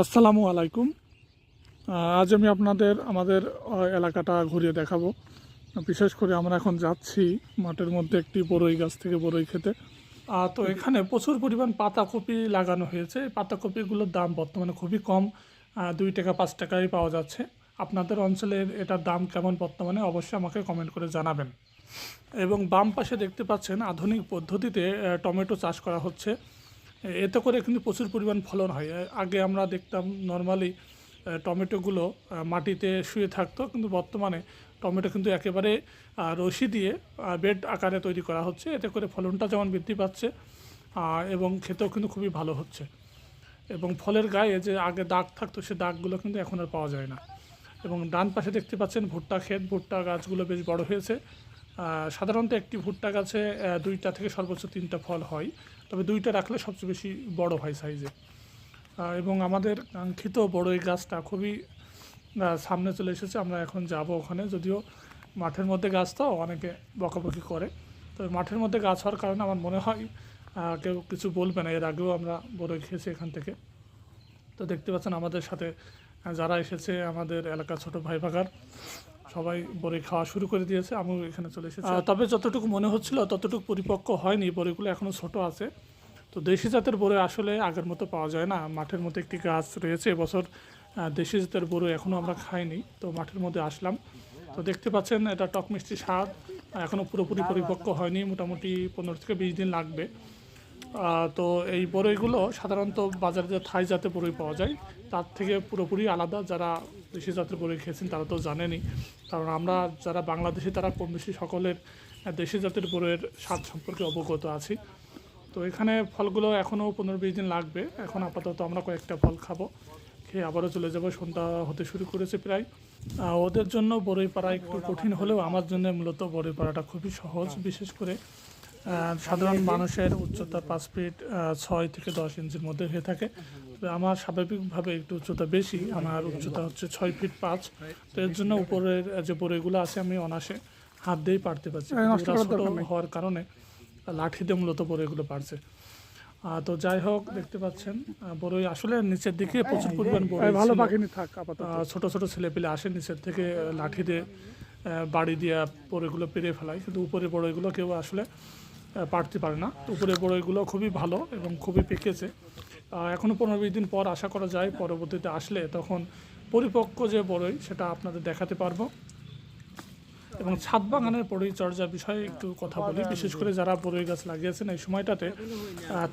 আসসালামু আলাইকুম। আজ আমি আপনাদের, আমাদের এলাকাটা ঘুরিয়ে দেখাবো। বিশেষ করে আমরা এখন যাচ্ছি মাঠের মধ্যে একটি বড়ই গাছ থেকে বড়ই খেতে। তো এখানে প্রচুর পরিমাণ পাতাকপি লাগানো হয়েছে। পাতাকপিগুলোর দাম বর্তমানে খুবই কম। দুই টাকা, পাঁচ টাকায় পাওয়া যাচ্ছে। আপনাদের অঞ্চলের এটার দাম কেমন বর্তমানে অবশ্যই আমাকে কমেন্ট করে জানাবেন। এবং বাম পাশে দেখতে পাচ্ছেন আধুনিক পদ্ধতিতে টমেটো চাষ করা হচ্ছে। এতে করে কিন্তু প্রচুর পরিমাণ ফলন হয়। আগে আমরা দেখতাম নর্মালি টমেটোগুলো মাটিতে শুয়ে থাকতো, কিন্তু বর্তমানে টমেটো কিন্তু একেবারে রশি দিয়ে বেড আকারে তৈরি করা হচ্ছে। এতে করে ফলনটা যেমন বৃদ্ধি পাচ্ছে এবং খেতেও কিন্তু খুবই ভালো হচ্ছে। এবং ফলের গায়ে যে আগে দাগ থাকতো, সে দাগগুলো কিন্তু এখন আর পাওয়া যায় না। এবং ডান পাশে দেখতে পাচ্ছেন ভুট্টা ক্ষেত। ভুট্টা গাছগুলো বেশ বড় হয়েছে। সাধারণত একটি ভুট্টা গাছে দুইটা থেকে সর্বোচ্চ তিনটা ফল হয়। তবে দুইটা রাখলে সবচেয়ে বেশি বড় হয় সাইজে এবং আমাদের কাঙ্ক্ষিত বড় এই গাছটা খুবই সামনে চলে এসেছে, আমরা এখন যাব ওখানে। যদিও মাঠের মধ্যে গাছ তো অনেকে বকাবকি করে। তো মাঠের মধ্যে গাছ হওয়ার কারণে আমার মনে হয় কেউ কিছু বলবে না। এর আগেও আমরা বড়ই খেয়েছি এখান থেকে। তো দেখতে পাচ্ছেন আমাদের সাথে যারা এসেছে আমাদের এলাকার ছোট ভাই ভাগার সবাই বড়ি খাওয়া শুরু করে দিয়েছে, আমিও এখানে চলে এসেছি। তবে যতটুকু মনে হচ্ছিল ততটুকু পরিপক্ক হয়নি বড়িগুলো এখনও ছোট আছে। তো দেশি জাতের বড়ি আসলে আগের মতো পাওয়া যায় না। মাঠের মধ্যে একটি গাছ রয়েছে এবছর দেশি জাতের বড়ি এখনও আমরা খাইনি, তো মাঠের মধ্যে আসলাম। তো দেখতে পাচ্ছেন, এটা টক মিষ্টি স্বাদ এখনও পুরোপুরি পরিপক্ক হয়নি, মোটামুটি পনেরো থেকে বিশ দিন লাগবে। তো এই বড়ইগুলো সাধারণত বাজারে যে থাই জাতের বড়ই পাওয়া যায়, তার থেকে পুরোপুরি আলাদা যারা দেশি জাতের বড়ই খেয়েছেন, তারা তো জানেনই। কারণ আমরা যারা বাংলাদেশি, তারা কম বেশি সকলের দেশি জাতের বড়ইয়ের স্বাদ সম্পর্কে অবগত আছি। তো এখানে ফলগুলো এখনও পনেরো বিশ দিন লাগবে। এখন আপাতত আমরা কয়েকটা ফল খাব, খেয়ে আবারও চলে যাব। সন্ধ্যা হতে শুরু করেছে প্রায়। ওদের জন্য বড়ই পাড়া একটু কঠিন হলেও আমার জন্য মূলত বড়ই পাড়াটা খুবই সহজ। বিশেষ করে সাধারণ মানুষের উচ্চতা পাঁচ ফিট ছয় থেকে দশ ইঞ্চির মধ্যে হয়ে থাকে। তবে আমার স্বাভাবিকভাবে একটু উচ্চতা বেশি আমার উচ্চতা হচ্ছে ছয় ফিট পাঁচ। তো এর জন্য উপরের যে বড়ইগুলো আছে আমি অনাসে হাত দিয়েই পারতে পারছি। হওয়ার কারণে লাঠিতে মূলত বড়ইগুলো পারছে। তো যাই হোক দেখতে পাচ্ছেন বড়ই আসলে নিচের দিকে প্রচুর পরিমাণ বড়ই ভালো। পাখিনি থাক ছোট ছোট ছেলেপেলে আসে নিচের থেকে লাঠি দিয়ে বাড়ি দিয়ে বড়ইগুলো পেরে ফেলায়। কিন্তু উপরে বড়ইগুলো কেউ আসলে পারতে পারে না। তো উপরে বড়ইগুলো খুবই ভালো এবং খুবই পেকেছে। এখনও পনেরো বিশ দিন পর আশা করা যায় পরবর্তীতে আসলে তখন পরিপক্ক যে বড়ই সেটা আপনাদের দেখাতে পারব। এবং ছাদ বাগানের পরিচর্যা বিষয়ে একটু কথা বলি। বিশেষ করে যারা বড়ই গাছ লাগিয়েছেন এই সময়টাতে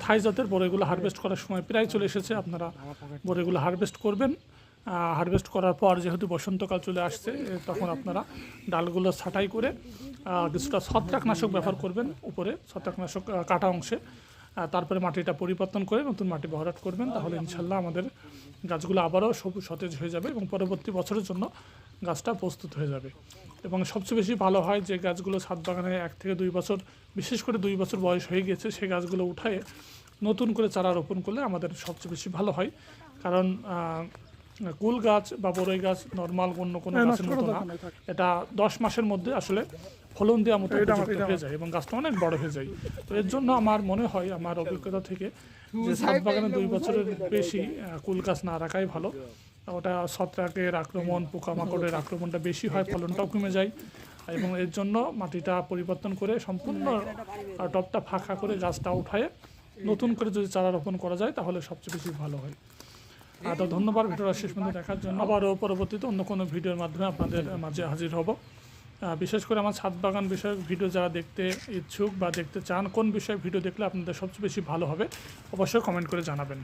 থাই জাতের বড়ইগুলো হারভেস্ট করার সময় প্রায় চলে এসেছে। আপনারা বড়ইগুলো হারভেস্ট করবেন। হারভেস্ট করার পর যেহেতু বসন্তকাল চলে আসছে তখন আপনারা ডালগুলো ছাঁটাই করে কিছুটা ছত্রাকনাশক ব্যবহার করবেন উপরে, ছত্রাকনাশক কাটা অংশে। তারপরে মাটিটা পরিবর্তন করে নতুন মাটি ভরাট করবেন, তাহলে ইনশাল্লাহ আমাদের গাছগুলো আবারও সবুজ, সতেজ হয়ে যাবে এবং পরবর্তী বছরের জন্য গাছটা প্রস্তুত হয়ে যাবে। এবং সবচেয়ে বেশি ভালো হয় যে গাছগুলো ছাদ বাগানে এক থেকে দুই বছর, বিশেষ করে দুই বছর বয়স হয়ে গেছে সেই গাছগুলো উঠায়ে নতুন করে চারা রোপণ করলে আমাদের সবচেয়ে বেশি ভালো হয়। কারণ কুল গাছ বা বড়ই গাছ নর্মাল অন্য কোনো হ্যাঁ, গাছের মতো না। এটা দশ মাসের মধ্যে আসলে ফলন দেওয়া মতো হয়ে যায় এবং গাছটা অনেক বড় হয়ে যায়। তো এর জন্য আমার মনে হয় আমার অভিজ্ঞতা থেকে যে ছাদ বাগানে দুই বছরের বেশি কুল গাছ না রাখাই ভালো। ওটা ছত্রাকের আক্রমণ পোকামাকড়ের আক্রমণটা বেশি হয় ফলনটাও কমে যায়। এবং এর জন্য মাটিটা পরিবর্তন করে সম্পূর্ণ টবটা ফাঁকা করে গাছটা উঠায় নতুন করে যদি চারা রোপণ করা যায় তাহলে সবচেয়ে বেশি ভালো হয়। তো ধন্যবাদ, ভিডিওটা শেষ পর্যন্ত দেখার জন্য। আবারও পরবর্তীতে অন্য কোনো ভিডিওর মাধ্যমে আপনাদের মাঝে হাজির হব। বিশেষ করে আমার ছাদ বাগান বিষয়ক ভিডিও যারা দেখতে ইচ্ছুক বা দেখতে চান, কোন বিষয়ে ভিডিও দেখলে আপনাদের সবচেয়ে বেশি ভালো হবে, অবশ্যই কমেন্ট করে জানাবেন।